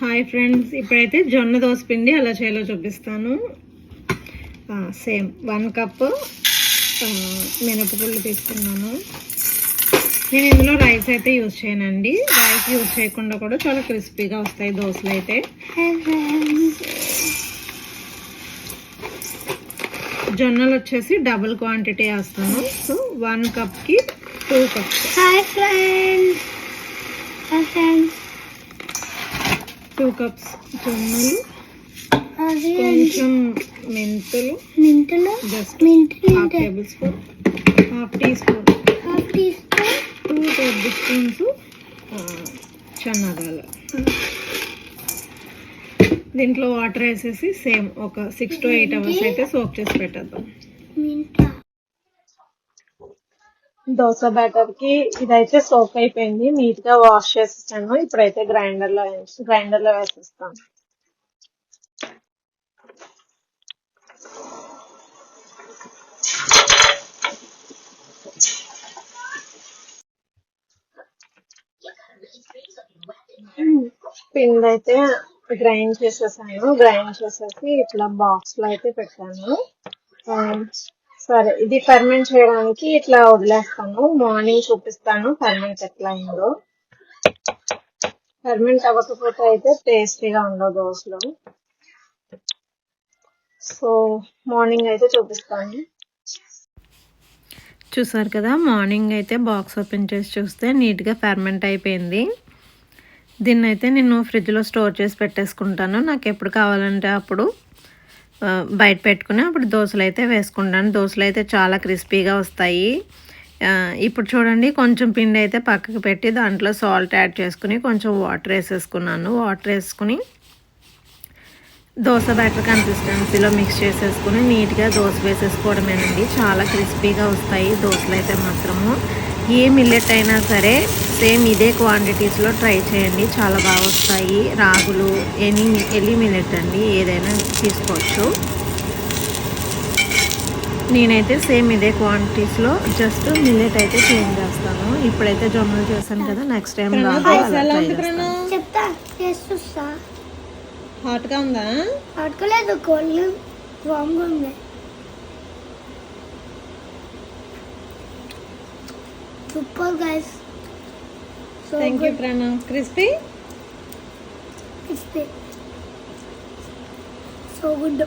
Hi friends ఇప్పుడైతే జొన్న దోశ పిండి ఎలా చేయాలో చూపిస్తాను. సేమ్ వన్ కప్ మినపగుళ్ళు తీసుకున్నాను. నేను ఇందులో రైస్ అయితే యూజ్ చేయనండి. రైస్ యూజ్ చేయకుండా కూడా చాలా క్రిస్పీగా వస్తాయి దోశలు అయితే. జొన్నలు వచ్చేసి డబుల్ క్వాంటిటీ వేస్తాను. So one కప్కి two cups hi friends hi friends two cups జొన్నలు అది కొంచెం మెంతులు మింటులు just మింటులు half tablespoon half teaspoon half teaspoon two tablespoons చన్నదాలు దీంట్లో వాటర్ వేసేసి సేమ్ ఒక సిక్స్ టు ఎయిట్ అవర్స్ అయితే సోప్ చేసి పెట్టేద్దాం. దోశ బ్యాటర్కి ఇదైతే సోప్ అయిపోయింది. నీట్గా వాష్ చేసేసాను. ఇప్పుడైతే గ్రైండర్లో గ్రైండర్లో వేసేస్తాను. పిండి అయితే గ్రైండ్ చేసేసాను. గ్రైండ్ చేసేసి ఇట్లా బాక్స్లో అయితే పెట్టాను. సరే ఇది ఫర్మెంట్ చేయడానికి ఇట్లా వదిలేస్తాను. మార్నింగ్ చూపిస్తాను ఫర్మెంట్ ఎట్లా అయిందో ఫర్మెంట్ అవ్వకపోతే అయితే టేస్టీగా ఉండవు దోశలో సో మార్నింగ్ అయితే చూపిస్తాను. చూసారు కదా మార్నింగ్ అయితే బాక్స్ ఓపెన్ చేసి చూస్తే నీట్గా ఫర్మెంట్ అయిపోయింది. దీన్ని అయితే నేను ఫ్రిడ్జ్లో స్టోర్ చేసి పెట్టేసుకుంటాను. నాకు ఎప్పుడు కావాలంటే అప్పుడు. బయట పెట్టుకుని అప్పుడు దోశలు అయితే వేసుకుంటాను. దోశలు అయితే చాలా క్రిస్పీగా వస్తాయి. ఇప్పుడు చూడండి కొంచెం పిండి అయితే పక్కకు పెట్టి దాంట్లో సాల్ట్ యాడ్ చేసుకుని కొంచెం వాటర్ వేసేసుకున్నాను. వాటర్ వేసుకుని దోశ బ్యాటర్ కన్సిస్టెన్సీలో మిక్స్ చేసేసుకుని నీట్గా దోశ వేసేసుకోవడమేనండి. చాలా క్రిస్పీగా వస్తాయి దోశలు అయితే మాత్రము. ఏ మిల్లెట్ అయినా సరే సేమ్ ఇదే క్వాంటిటీస్లో ట్రై చేయండి. చాలా బాగా వస్తాయి. రాగులు ఎనీ మిల్లెట్ అండి. ఏదైనా తీసుకోవచ్చు. నేనైతే సేమ్ ఇదే క్వాంటిటీస్లో జస్ట్ మిల్లెట్ అయితే చేంజ్ చేస్తాను. ఇప్పుడైతే జొన్నలు చేశాను కదా నెక్స్ట్ టైం చెప్తా చేసి చూస్తా. హాట్గా ఉందా? అడగలేదు కోళ్ళు వామ్గా ఉంది. Super guys thank you Pranav crispy ఇస్తే సో గుడ్